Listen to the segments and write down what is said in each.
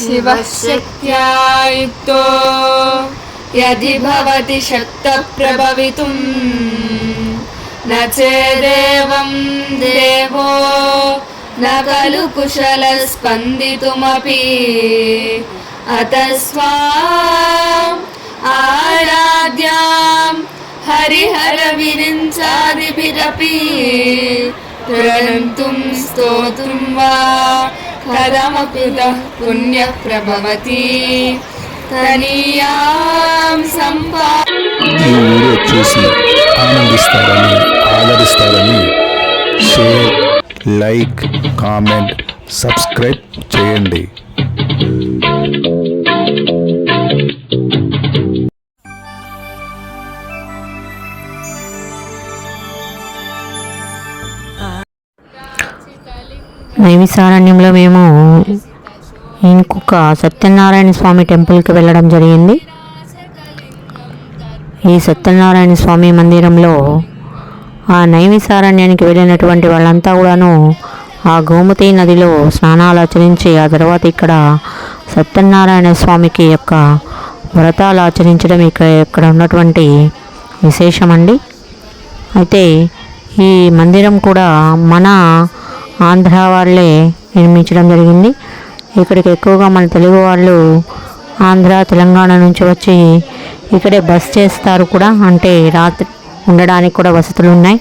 शिवशक्त्या युक्तो यदि भवति शक्तप्रभवितुम् न चेदेवं देवो न खलु कुशलस्पन्दितुमपि अतः स्वाम् आराध्यां हरिहरविरिञ्चादिभिरपि प्रणन्तुं स्तोतुं वा कथमकृतः पुण्यः प्रभवति तनीयां सम्पा ఈ వీడియో చూసి ఆనందిస్తారని ఆదరిస్తారని షేర్ లైక్ కామెంట్ సబ్స్క్రైబ్ చేయండి నైమిసారణ్యంలో మేము ఇంకొక సత్యనారాయణ స్వామి టెంపుల్కి వెళ్ళడం జరిగింది. ఈ సత్యనారాయణ స్వామి మందిరంలో ఆ నైమిసారణ్యానికి వెళ్ళినటువంటి వాళ్ళంతా కూడాను ఆ గోమతి నదిలో స్నానాలు ఆచరించి ఆ తర్వాత ఇక్కడ సత్యనారాయణ స్వామికి యొక్క వ్రతాలు ఆచరించడం ఇక్కడ ఇక్కడ ఉన్నటువంటి విశేషమండి. అయితే ఈ మందిరం కూడా మన ఆంధ్ర వాళ్ళే నిర్మించడం జరిగింది. ఇక్కడికి ఎక్కువగా మన తెలుగు వాళ్ళు ఆంధ్ర తెలంగాణ నుంచి వచ్చి ఇక్కడే బస్ చేస్తారు కూడా. అంటే రాత్రి ఉండడానికి కూడా వసతులు ఉన్నాయి.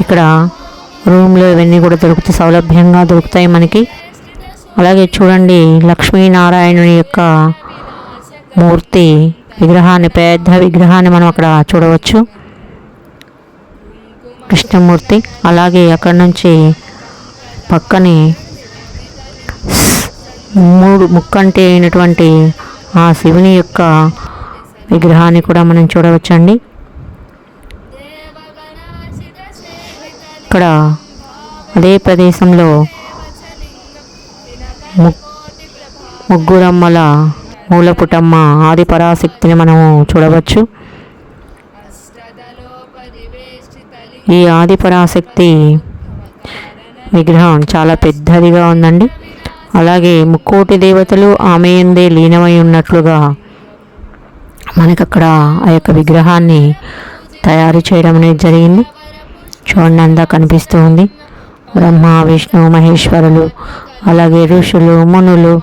ఇక్కడ రూమ్లు ఇవన్నీ కూడా దొరుకుతాయి సౌలభ్యంగా దొరుకుతాయి మనకి. అలాగే చూడండి లక్ష్మీనారాయణుని యొక్క మూర్తి విగ్రహాన్ని పెద్ద విగ్రహాన్ని మనం అక్కడ చూడవచ్చు. కృష్ణమూర్తి. అలాగే అక్కడ నుంచి పక్కనే మూడు ముక్కంటే అయినటువంటి ఆ శివుని యొక్క విగ్రహాన్ని కూడా మనం చూడవచ్చండి. ఇక్కడ అదే ప్రదేశంలో ముగ్గురమ్మల మూలపుటమ్మ ఆది పరాశక్తిని మనము చూడవచ్చు. ఈ ఆది పరాశక్తి విగ్రహం చాలా పెద్దదిగా ఉందండి. అలాగే ముక్కోటి దేవతలు ఆమె ఎందే లీనమై ఉన్నట్లుగా మనకు అక్కడ ఆ యొక్క విగ్రహాన్ని తయారు చేయడం అనేది జరిగింది. చూడండి అంతా కనిపిస్తూ ఉంది. బ్రహ్మ విష్ణు మహేశ్వరులు అలాగే ఋషులు మునులు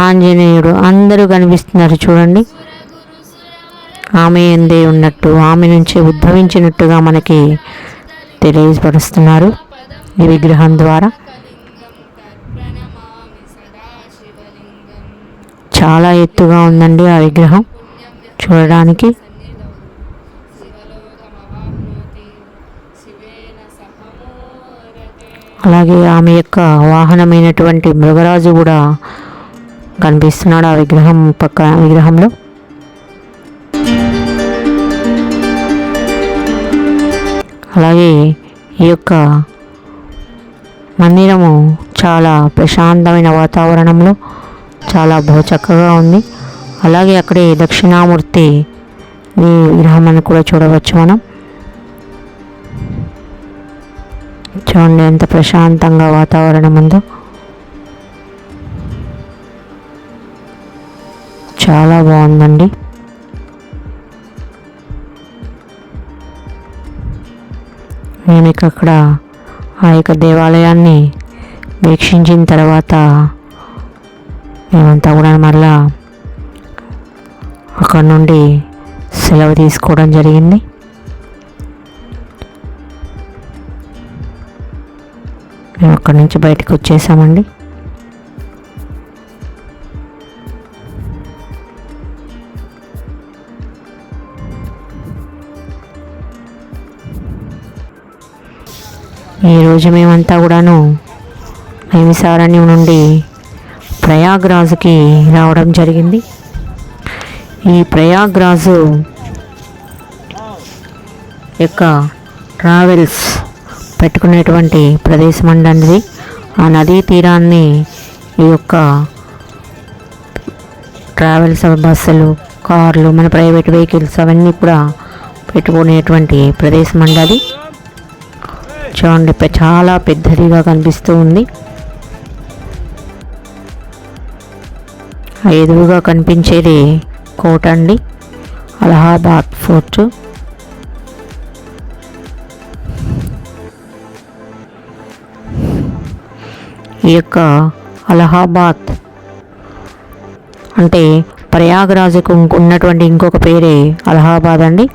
ఆంజనేయుడు అందరూ కనిపిస్తున్నారు చూడండి. ఆమె ఎందే ఉన్నట్టు ఆమె నుంచి ఉద్భవించినట్టుగా మనకి తెలియపరుస్తున్నారు. ఈ విగ్రహం ద్వారా. చాలా ఎత్తుగా ఉందండి ఆ విగ్రహం. చూడడానికి. అలాగే ఆమె యొక్క వాహనమైనటువంటి మృగరాజు కూడా కనిపిస్తున్నాడు ఆ విగ్రహం పక్క విగ్రహంలో. అలాగే ఈ యొక్క మందిరము చాలా ప్రశాంతమైన వాతావరణంలో చాలా బహు చక్కగా ఉంది. అలాగే అక్కడే దక్షిణామూర్తి విగ్రహం విగ్రహాన్ని కూడా చూడవచ్చు మనం. చూడండి ఎంత ప్రశాంతంగా వాతావరణం ఉందో. చాలా బాగుందండి. మేము ఇక్కడ అక్కడ ఆ యొక్క దేవాలయాన్ని వీక్షించిన తర్వాత మేమంతా కూడా మళ్ళా అక్కడ నుండి సెలవు తీసుకోవడం జరిగింది. మేము అక్కడి నుంచి బయటకు వచ్చేసామండి. ఈరోజు మేమంతా కూడాను నైమిసారణ్యం నుండి ప్రయాగ్రాజుకి రావడం జరిగింది. ఈ ప్రయాగ్రాజు యొక్క ట్రావెల్స్ పెట్టుకునేటువంటి ప్రదేశం అండి ఆ నదీ తీరాన్ని ఈ యొక్క ట్రావెల్స్ బస్సులు కార్లు మన ప్రైవేట్ వెహికల్స్ అవన్నీ కూడా పెట్టుకునేటువంటి ప్రదేశం అండి అది. చూడండి చాలా పెద్దదిగా కనిపిస్తూ ఉంది. ఆ ఎదురుగా కనిపించేది కోట అండి. అలహాబాద్ ఫోర్ట్. ఈ యొక్క అలహాబాద్ అంటే ప్రయాగరాజుకు ఉన్నటువంటి ఇంకొక పేరే అలహాబాద్ అండి.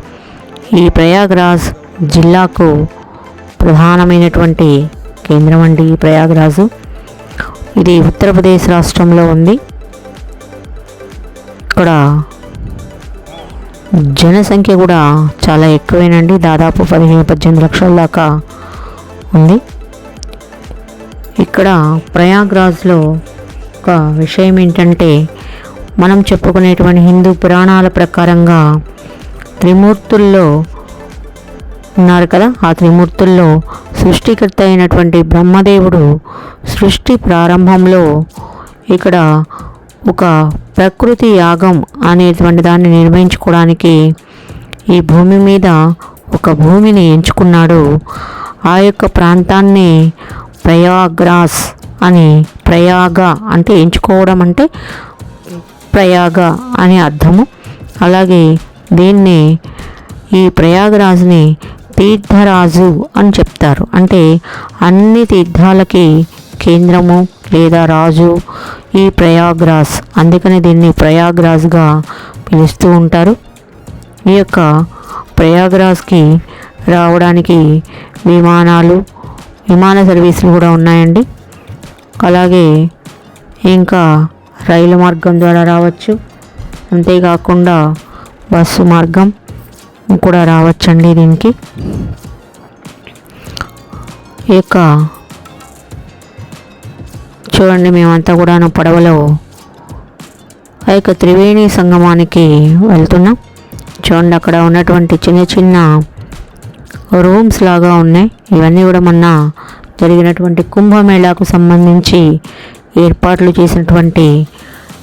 ఈ ప్రయాగరాజ్ జిల్లాకు ప్రధానమైనటువంటి కేంద్రం అండి ప్రయాగరాజు. ఇది ఉత్తరప్రదేశ్ రాష్ట్రంలో ఉంది. ఇక్కడ జనసంఖ్య కూడా చాలా ఎక్కువేనండి. దాదాపు పదిహేను పద్దెనిమిది లక్షల దాకా ఉంది. ఇక్కడ ప్రయాగ్రాజ్లో ఒక విషయం ఏంటంటే మనం చెప్పుకునేటువంటి హిందూ పురాణాల ప్రకారంగా త్రిమూర్తుల్లో ఉన్నారు కదా. ఆ త్రిమూర్తుల్లో సృష్టికర్త అయినటువంటి బ్రహ్మదేవుడు సృష్టి ప్రారంభంలో ఇక్కడ ఒక ప్రకృతి యాగం అనేటువంటి దాన్ని నిర్వహించుకోవడానికి ఈ భూమి మీద ఒక భూమిని ఎంచుకున్నాడు. ఆ యొక్క ప్రాంతాన్ని ప్రయాగ్రాస్ అని ప్రయాగ అంటే ఎంచుకోవడం అంటే ప్రయాగ అనే అర్థము. అలాగే దీన్ని ఈ ప్రయాగరాజుని తీర్థరాజు అని చెప్తారు. అంటే అన్ని తీర్థాలకి కేంద్రము లేదా రాజు ఈ ప్రయాగ్రాజ్. అందుకని దీన్ని ప్రయాగ్రాజ్గా పిలుస్తూ ఉంటారు. ఈ యొక్క ప్రయాగ్రాజ్కి రావడానికి విమానాలు విమాన సర్వీసులు కూడా ఉన్నాయండి. అలాగే ఇంకా రైలు మార్గం ద్వారా రావచ్చు. అంతేకాకుండా బస్సు మార్గం. కూడా రావచ్చండి దీనికి. ఈ యొక్క చూడండి మేమంతా కూడాను పడవలో ఆ యొక్క త్రివేణి సంగమానికి వెళ్తున్నాం. చూడండి అక్కడ ఉన్నటువంటి చిన్న చిన్న రూమ్స్ లాగా ఉన్నాయి. ఇవన్నీ కూడా మొన్న జరిగినటువంటి కుంభమేళాకు సంబంధించి ఏర్పాట్లు చేసినటువంటి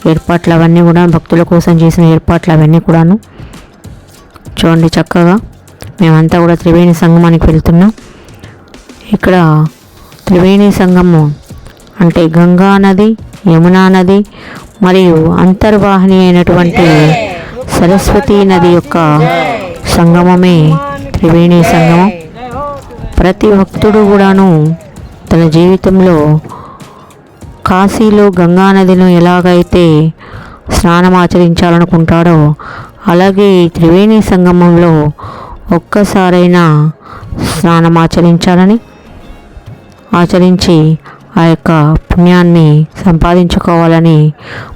ఏర్పాట్లు అవన్నీ కూడా భక్తుల కోసం చేసిన ఏర్పాట్లు అవన్నీ కూడాను చూడండి చక్కగా. మేమంతా కూడా త్రివేణి సంగమానికి వెళ్తున్నాం. ఇక్కడ త్రివేణి సంగము అంటే గంగా నది యమునా నది మరియు అంతర్వాహిని అయినటువంటి సరస్వతీ నది యొక్క సంగమమే త్రివేణి సంగమం. ప్రతి భక్తుడు కూడాను తన జీవితంలో కాశీలో గంగా నదిను ఎలాగైతే స్నానం ఆచరించాలనుకుంటాడో అలాగే ఈ త్రివేణి సంగమంలో ఒక్కసారైనా స్నానం ఆచరించాలని ఆచరించి ఆ యొక్క పుణ్యాన్ని సంపాదించుకోవాలని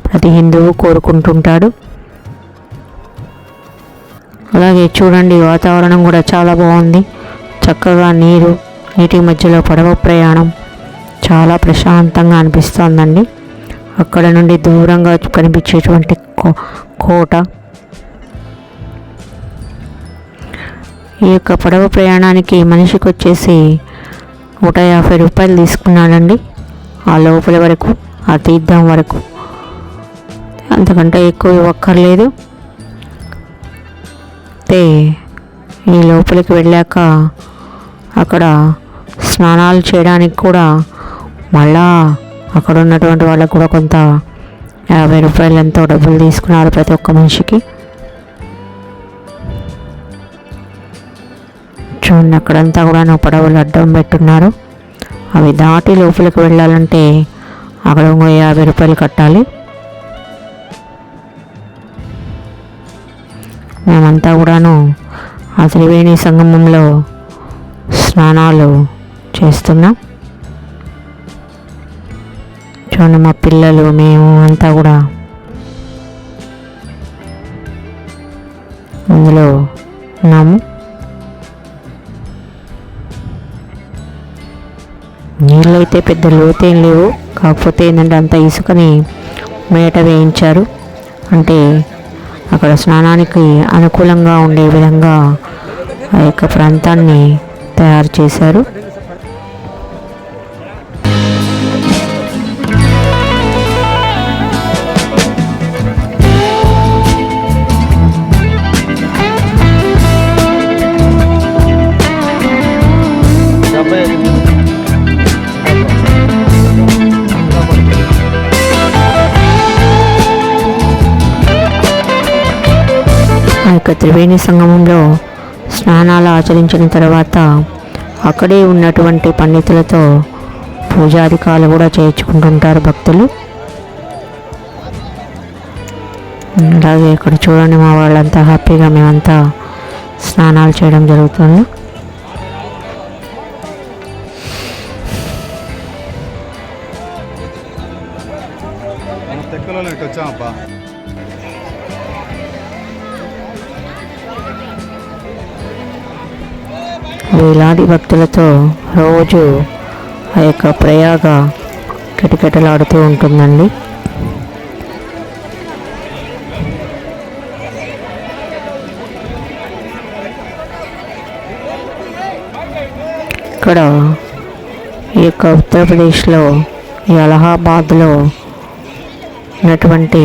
ప్రతి హిందువు కోరుకుంటుంటాడు. అలాగే చూడండి వాతావరణం కూడా చాలా బాగుంది. చక్కగా నీరు నీటి మధ్యలో పడవ ప్రయాణం చాలా ప్రశాంతంగా అనిపిస్తోందండి. అక్కడ నుండి దూరంగా కనిపించేటువంటి కో కోట ఈ యొక్క పడవ ప్రయాణానికి మనిషికి వచ్చేసి నూట యాభై రూపాయలు తీసుకున్నాడండి. ఆ లోపల వరకు ఆ తీర్థం వరకు. అంతకంటే ఎక్కువ ఇవ్వక్కర్లేదు. అయితే ఈ లోపలికి వెళ్ళాక అక్కడ స్నానాలు చేయడానికి కూడా మళ్ళా అక్కడ ఉన్నటువంటి వాళ్ళకు కూడా కొంత యాభై రూపాయలు ఎంతో డబ్బులు తీసుకున్నారు ప్రతి ఒక్క మనిషికి. చూడండి అక్కడంతా కూడా పడవలు అడ్డం పెట్టున్నారు. అవి దాటి లోపలికి వెళ్ళాలంటే అక్కడ ఇంకో యాభై రూపాయలు కట్టాలి. మేమంతా కూడాను ఆ త్రివేణి సంగమంలో స్నానాలు చేస్తున్నాం. చూడండి మా పిల్లలు మేము అంతా కూడా. అందులో ఉన్నాము. నీళ్ళైతే పెద్ద లోతేం లేవు. కాకపోతే ఏంటంటే అంత ఇసుకని మేట వేయించారు. అంటే అక్కడ స్నానానికి అనుకూలంగా ఉండే విధంగా ఆ యొక్క ప్రాంతాన్ని తయారు చేశారు. యొక్క త్రివేణి సంగమంలో స్నానాలు ఆచరించిన తర్వాత అక్కడే ఉన్నటువంటి పండితులతో పూజాధికాలు కూడా చేయించుకుంటుంటారు భక్తులు. అలాగే ఇక్కడ చూడండి మా వాళ్ళంతా హ్యాపీగా మేమంతా స్నానాలు చేయడం జరుగుతుంది. తెక్కలో వచ్చామబ్బా వేలాది భక్తులతో రోజు ఆ యొక్క ప్రయాగ కిటకిటలాడుతూ ఉంటుందండి. ఇక్కడ ఈ యొక్క ఉత్తరప్రదేశ్లో ఈ అలహాబాద్లో ఉన్నటువంటి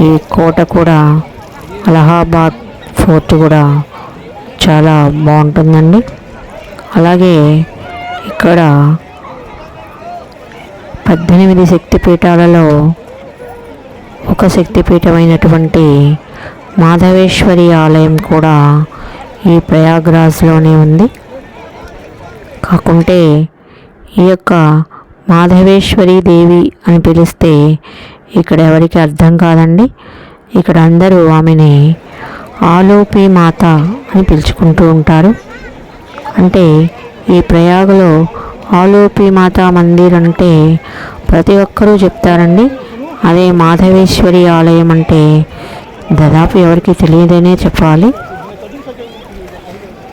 ఈ కోట కూడా అలహాబాద్ ఫోర్ట్ కూడా చాలా బాగుంటుందండి. అలాగే ఇక్కడ పద్దెనిమిది శక్తిపీఠాలలో ఒక శక్తిపీఠమైనటువంటి మాధవేశ్వరి ఆలయం కూడా ఈ ప్రయాగ్రాజ్లోనే ఉంది. కాకుంటే ఈ యొక్క మాధవేశ్వరి దేవి అని పిలిస్తే ఇక్కడ ఎవరికి అర్థం కాదండి. ఇక్కడ అందరూ ఆమెని ఆలోపి మాత అని పిలుచుకుంటూ ఉంటారు. అంటే ఈ ప్రయాగలో ఆలోపి మాత మందిర్ అంటే ప్రతి ఒక్కరూ చెప్తారండి. అదే మాధవేశ్వరి ఆలయం అంటే దాదాపు ఎవరికి తెలియదనే చెప్పాలి.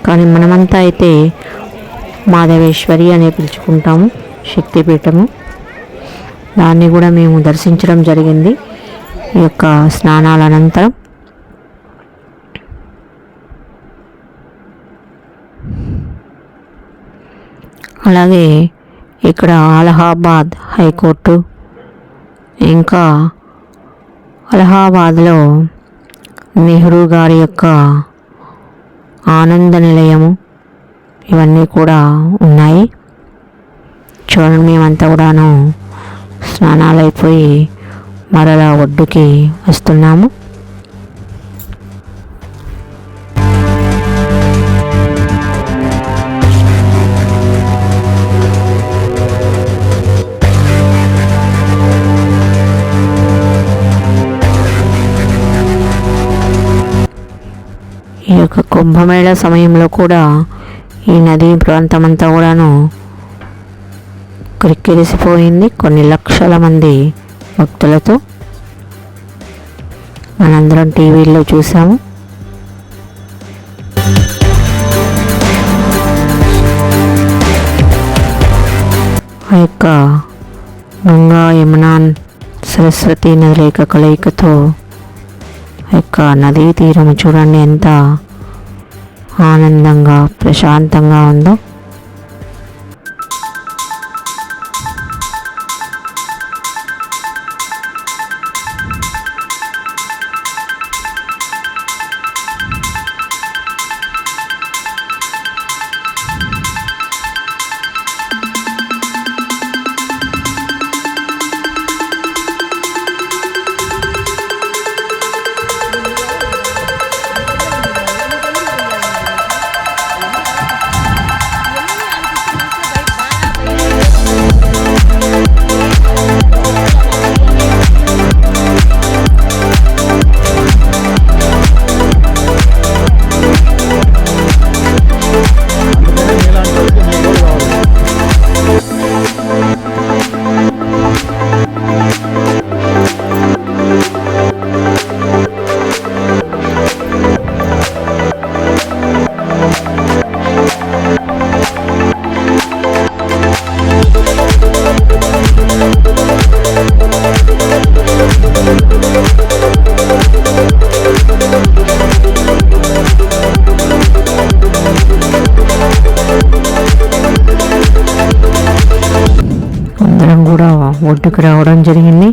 కానీ మనమంతా అయితే మాధవేశ్వరి అనే పిలుచుకుంటాము శక్తిపీఠము. దాన్ని కూడా మేము దర్శించడం జరిగింది. ఈ యొక్క స్నానాల అనంతరం అలాగే ఇక్కడ అలహాబాద్ హైకోర్టు ఇంకా అలహాబాద్లో నెహ్రూ గారి యొక్క ఆనంద నిలయము ఇవన్నీ కూడా ఉన్నాయి. చూడండి మేమంతా కూడాను స్నానాలు అయిపోయి మరలా ఒడ్డుకి వస్తున్నాము. ఈ యొక్క కుంభమేళ సమయంలో కూడా ఈ నదీ ప్రాంతం అంతా కూడాను క్రిక్కిరిసిపోయింది. కొన్ని లక్షల మంది భక్తులతో మనందరం టీవీల్లో చూసాము ఆ యొక్క గంగా యమునా సరస్వతి నదుల యొక్క కలయికతో యొక్క నదీ తీరం చూడండి ఎంత ఆనందంగా ప్రశాంతంగా ఉందో. ఒడ్డుకు రావడం జరిగింది.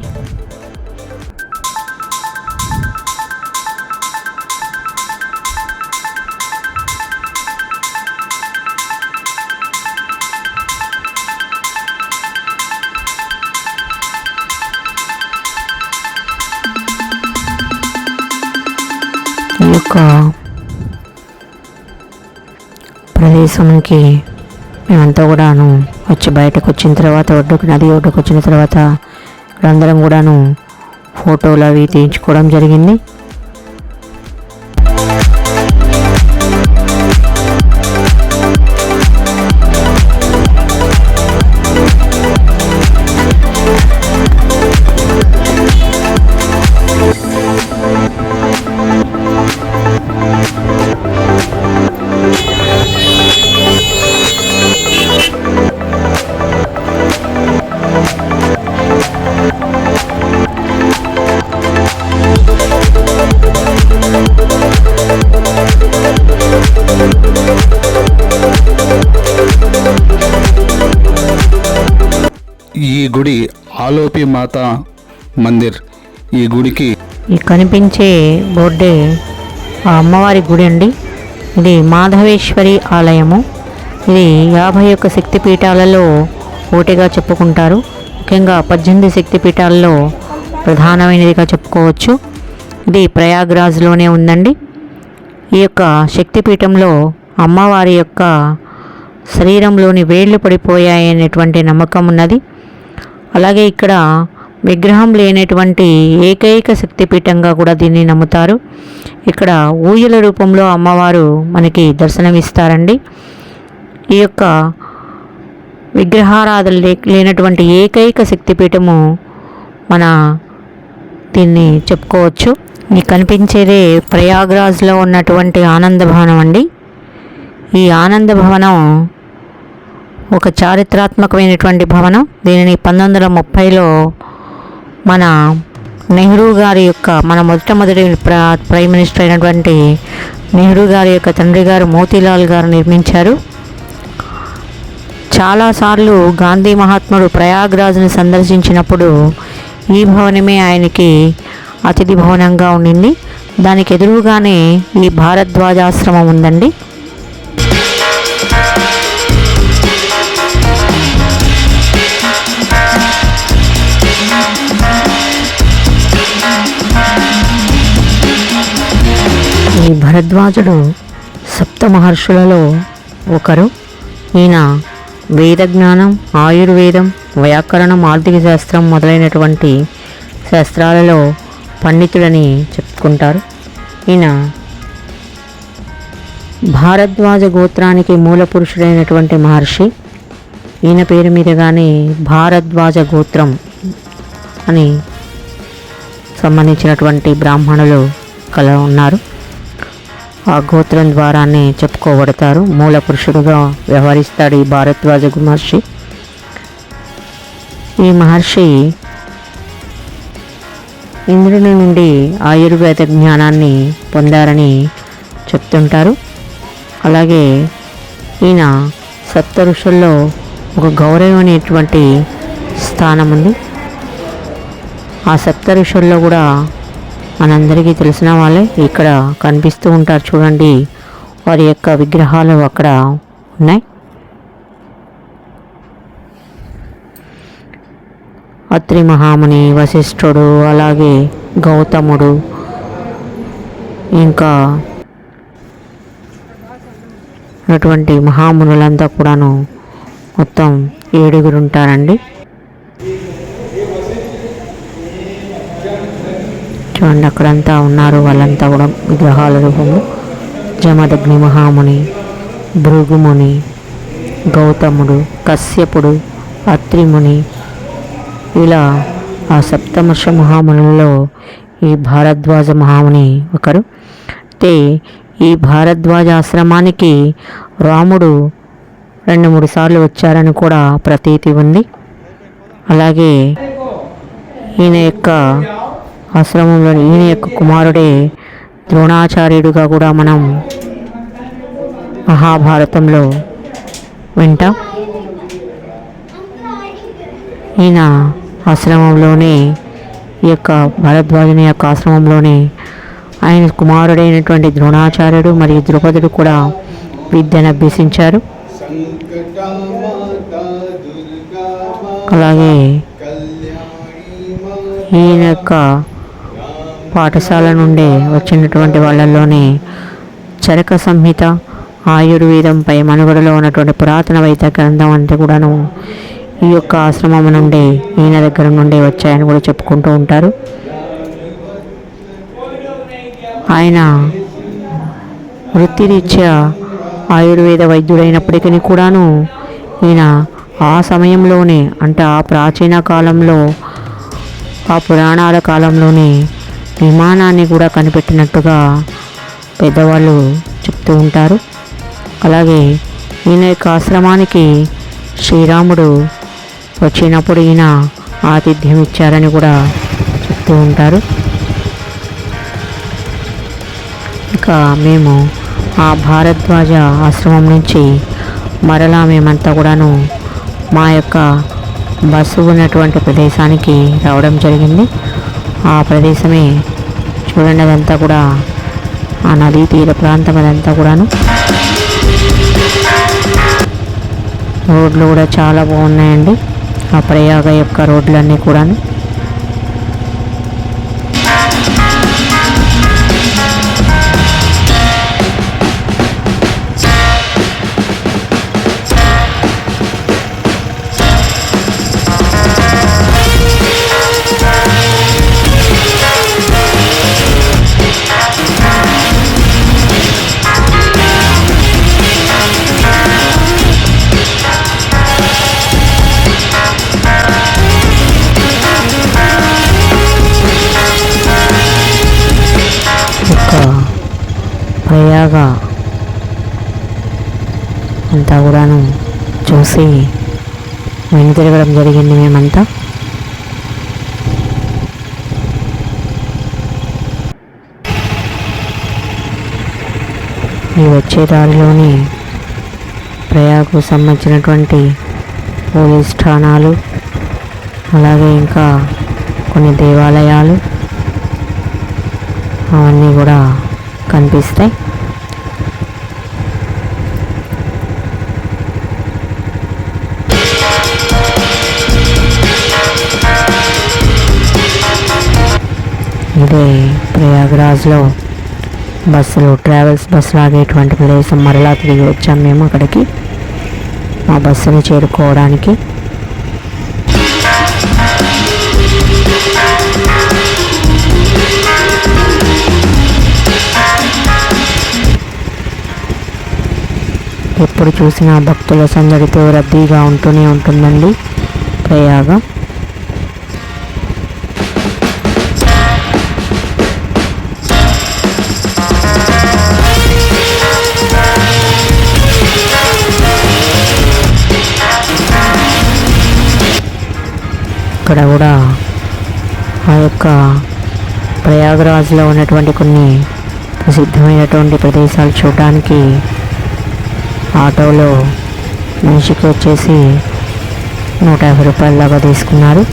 ఈ యొక్క ప్రదేశంకి మేమంతా కూడాను వచ్చి బయటకు వచ్చిన తర్వాత ఒడ్డుకు నది ఒడ్డుకు వచ్చిన తర్వాత అందరం కూడాను ఫోటోలు అవి తీయించుకోవడం జరిగింది. ఆలోపి మాత మందిర్ ఈ గుడికి ఈ కనిపించే బోర్డే ఆ అమ్మవారి గుడి అండి. ఇది మాధవేశ్వరి ఆలయము. ఇది యాభై ఒక్క శక్తిపీఠాలలో ఒకటిగా చెప్పుకుంటారు. ముఖ్యంగా పద్దెనిమిది శక్తిపీఠాలలో ప్రధానమైనదిగా చెప్పుకోవచ్చు. ఇది ప్రయాగ్రాజ్లోనే ఉందండి. ఈ యొక్క శక్తిపీఠంలో అమ్మవారి యొక్క శరీరంలోని వేళ్ళు పడిపోయాయనేటువంటి నమ్మకం ఉన్నది. అలాగే ఇక్కడ విగ్రహం లేనటువంటి ఏకైక శక్తిపీఠంగా కూడా దీన్ని నమ్ముతారు. ఇక్కడ ఊయల రూపంలో అమ్మవారు మనకి దర్శనమిస్తారండి. ఈ యొక్క విగ్రహారాధన లే లేనటువంటి ఏకైక శక్తిపీఠము మన దీన్ని చెప్పుకోవచ్చు. ఈ కనిపించేదే ప్రయాగ్రాజ్లో ఉన్నటువంటి ఆనంద భవనం అండి. ఈ ఆనంద భవనం ఒక చారిత్రాత్మకమైనటువంటి భవనం. దీనిని పంతొమ్మిది వందల ముప్పైలో మన నెహ్రూ గారి యొక్క మన మొట్టమొదటి ప్ర ప్రైమ్ మినిస్టర్ అయినటువంటి నెహ్రూ గారి యొక్క తండ్రి గారు మోతీలాల్ గారు నిర్మించారు. చాలాసార్లు గాంధీ మహాత్ముడు ప్రయాగ్రాజ్ని సందర్శించినప్పుడు ఈ భవనమే ఆయనకి అతిథి భవనంగా ఉండింది. దానికి ఎదురుగానే ఈ భారద్వాజాశ్రమం ఉందండి. ఈ భరద్వాజుడు సప్త మహర్షులలో ఒకరు. ఈయన వేద జ్ఞానం ఆయుర్వేదం వ్యాకరణం ఆర్థిక శాస్త్రం మొదలైనటువంటి శాస్త్రాలలో పండితుడని చెప్పుకుంటారు. ఈయన భారద్వాజ గోత్రానికి మూల పురుషుడైనటువంటి మహర్షి. ఈయన పేరు మీదుగానే భారద్వాజ గోత్రం అని సంబంధించినటువంటి బ్రాహ్మణులు కల ఉన్నారు ఆ గోత్రం ద్వారానే చెప్పుకోబడతారు. మూల పురుషుడుగా వ్యవహరిస్తాడు ఈ భారద్వాజ మహర్షి ఈ మహర్షి ఇంద్రుని నుండి ఆయుర్వేద జ్ఞానాన్ని పొందారని చెప్తుంటారు. అలాగే ఈయన సప్త ఋషుల్లో ఒక గౌరవమైనటువంటి స్థానం ఉంది ఆ సప్త ఋషుల్లో కూడా మనందరికీ తెలిసిన వాళ్ళే ఇక్కడ కనిపిస్తూ ఉంటారు చూడండి. వారి యొక్క విగ్రహాలు అక్కడ ఉన్నాయి. అత్రి మహాముని వశిష్ఠుడు అలాగే గౌతముడు ఇంకా అటువంటి మహామునులంతా కూడాను మొత్తం ఏడుగురు ఉంటారండి. చూడండి అక్కడంతా ఉన్నారు. వాళ్ళంతా కూడా విగ్రహాల రూపము. జమదగ్ని మహాముని భృగుముని గౌతముడు కశ్యపుడు అత్రిముని. ఇలా ఆ సప్తమర్ష మహామునులలో ఈ భారద్వాజ మహాముని ఒకరు. అయితే ఈ భారద్వాజ ఆశ్రమానికి రాముడు రెండు మూడు సార్లు వచ్చారని కూడా ప్రతీతి ఉంది. అలాగే ఈయన యొక్క ఆశ్రమంలోని ఈయన యొక్క కుమారుడే ద్రోణాచార్యుడుగా కూడా మనం మహాభారతంలో వింటాం. ఈయన ఆశ్రమంలోనే ఈ యొక్క భరద్వాజుని యొక్క ఆశ్రమంలోనే ఆయన కుమారుడైనటువంటి ద్రోణాచార్యుడు మరియు ద్రుపదుడు కూడా విద్యను అభ్యసించారు. అలాగే ఈయన యొక్క పాఠశాల నుండి వచ్చినటువంటి వాళ్ళల్లోనే చరక సంహిత ఆయుర్వేదంపై మనుగడలో ఉన్నటువంటి పురాతన వైద్య గ్రంథం అంతా కూడాను ఈ యొక్క ఆశ్రమం నుండి ఈయన దగ్గర నుండి వచ్చాయని కూడా చెప్పుకుంటూ ఉంటారు. ఆయన వృత్తిరీత్యా ఆయుర్వేద వైద్యుడైనప్పటికీ కూడాను ఈయన ఆ సమయంలోనే అంటే ఆ ప్రాచీన కాలంలో ఆ పురాణాల కాలంలోనే విమానాన్ని కూడా కనిపెట్టినట్టుగా పెద్దవాళ్ళు చెప్తూ ఉంటారు. అలాగే ఈయన యొక్క ఆశ్రమానికి శ్రీరాముడు వచ్చినప్పుడు ఈయన ఆతిథ్యం ఇచ్చారని కూడా చెప్తూ ఉంటారు. ఇక మేము ఆ భారద్వాజ ఆశ్రమం నుంచి మరలా మేమంతా కూడాను మా యొక్క బస్సు ఉన్నటువంటి ప్రదేశానికి రావడం జరిగింది. ఆ ప్రదేశమే చూడండి అదంతా కూడా ఆ నదీ తీర ప్రాంతం అదంతా కూడాను. రోడ్లు కూడా చాలా బాగున్నాయండి. ఆ ప్రయాగ యొక్క రోడ్లన్నీ కూడాను. ప్రయాగ అంతా కూడాను చూసి వెనుతిరగడం జరిగింది మేమంతా. ఈ వచ్చే దారిలోని ప్రయాగకు సంబంధించినటువంటి పోలీస్ ఠాణాలు అలాగే ఇంకా కొన్ని దేవాలయాలు అవన్నీ కూడా కనిపిస్తాయి. ఇది ప్రయాగరాజ్లో బస్సులు ట్రావెల్స్ బస్సులు ఆగేటువంటి ప్రదేశం. మరలా తిరిగి వచ్చాం మేము అక్కడికి మా బస్సుని చేరుకోవడానికి. ఎప్పుడు చూసినా భక్తుల సందడితో రద్దీగా ఉంటూనే ఉంటుందండి ప్రయాగం. ఇక్కడ కూడా ఆ యొక్క ప్రయాగరాజ్లో ఉన్నటువంటి కొన్ని ప్రసిద్ధమైనటువంటి ప్రదేశాలు చూడడానికి ఆటోలో మనిషికి వచ్చేసి నూట యాభై రూపాయల దాకా తీసుకున్నారు.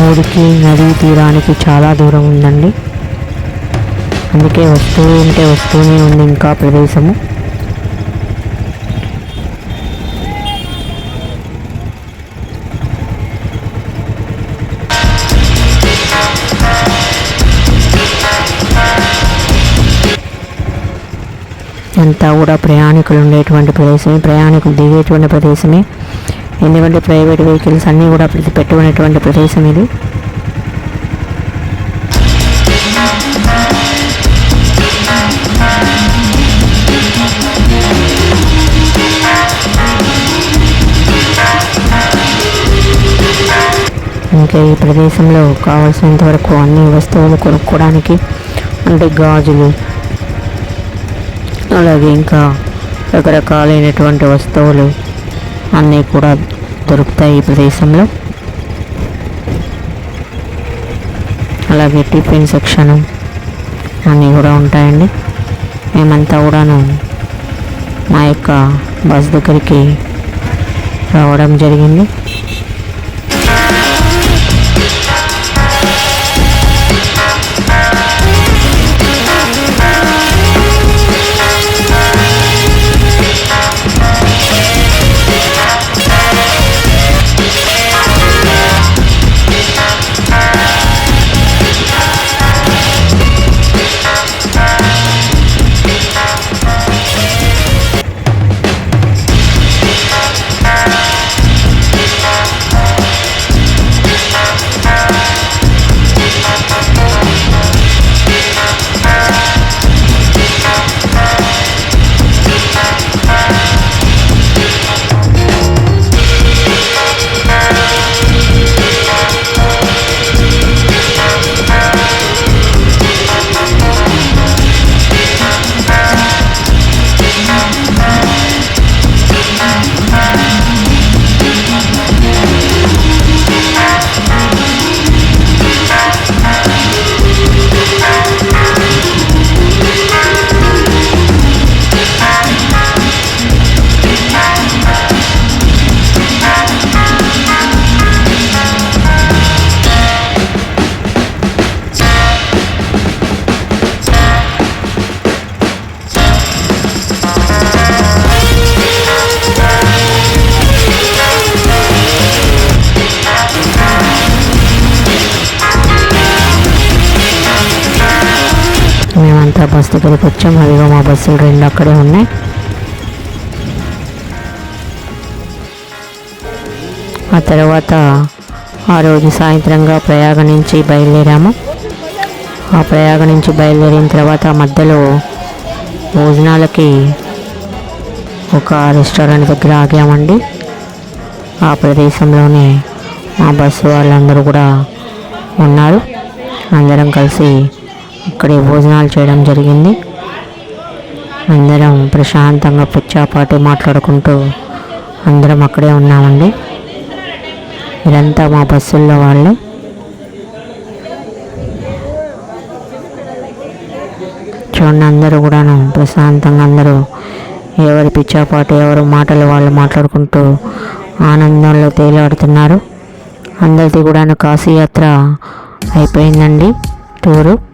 ఊరికి నదీ తీరానికి చాలా దూరం ఉందండి. అందుకే వస్తూ ఉంటే వస్తూనే ఉంది ఇంకా ప్రదేశము. అంతా కూడా ప్రయాణికులు ఉండేటువంటి ప్రదేశమే. ప్రయాణికులు దిగేటువంటి ప్రదేశమే. ఎందుకంటే ప్రైవేట్ వెహికల్స్ అన్నీ కూడా పెట్టి పెట్టుకునేటువంటి ప్రదేశం ఇది. ఇంకా ఈ ప్రదేశంలో కావాల్సినంత వరకు అన్ని వస్తువులు కొనుక్కోవడానికి అంటే గాజులు అలాగే ఇంకా రకరకాలైనటువంటి వస్తువులు అన్నీ కూడా దొరుకుతాయి ఈ ప్రదేశంలో. అలాగే టిఫిన్ సెక్షన్ అన్నీ కూడా ఉంటాయండి. మేమంతా కూడాను మా యొక్క బస్ దగ్గరికి రావడం జరిగింది. బస్ దగ్గరికి వచ్చాం. అదిగో మా బస్సులు రెండు అక్కడే ఉన్నాయి. ఆ తర్వాత ఆ రోజు సాయంత్రంగా ప్రయాగ నుంచి బయలుదేరాము. ఆ ప్రయాగ నుంచి బయలుదేరిన తర్వాత మధ్యలో భోజనాలకి ఒక రెస్టారెంట్ దగ్గర ఆగామండి. ఆ ప్రదేశంలోనే మా బస్సు వాళ్ళందరూ కూడా ఉన్నారు. అందరం కలిసి ఇక్కడే భోజనాలు చేయడం జరిగింది. అందరం ప్రశాంతంగా పుచ్చాపాటు మాట్లాడుకుంటూ అందరం అక్కడే ఉన్నామండి. ఇదంతా మా బస్సుల్లో వాళ్ళే. చూడండి అందరూ కూడాను ప్రశాంతంగా అందరూ ఎవరి పిచ్చాపాటు ఎవరు మాటలు వాళ్ళు మాట్లాడుకుంటూ ఆనందంలో తేలాడుతున్నారు. అందరిది కూడాను కాశీయాత్ర అయిపోయిందండి టూరు.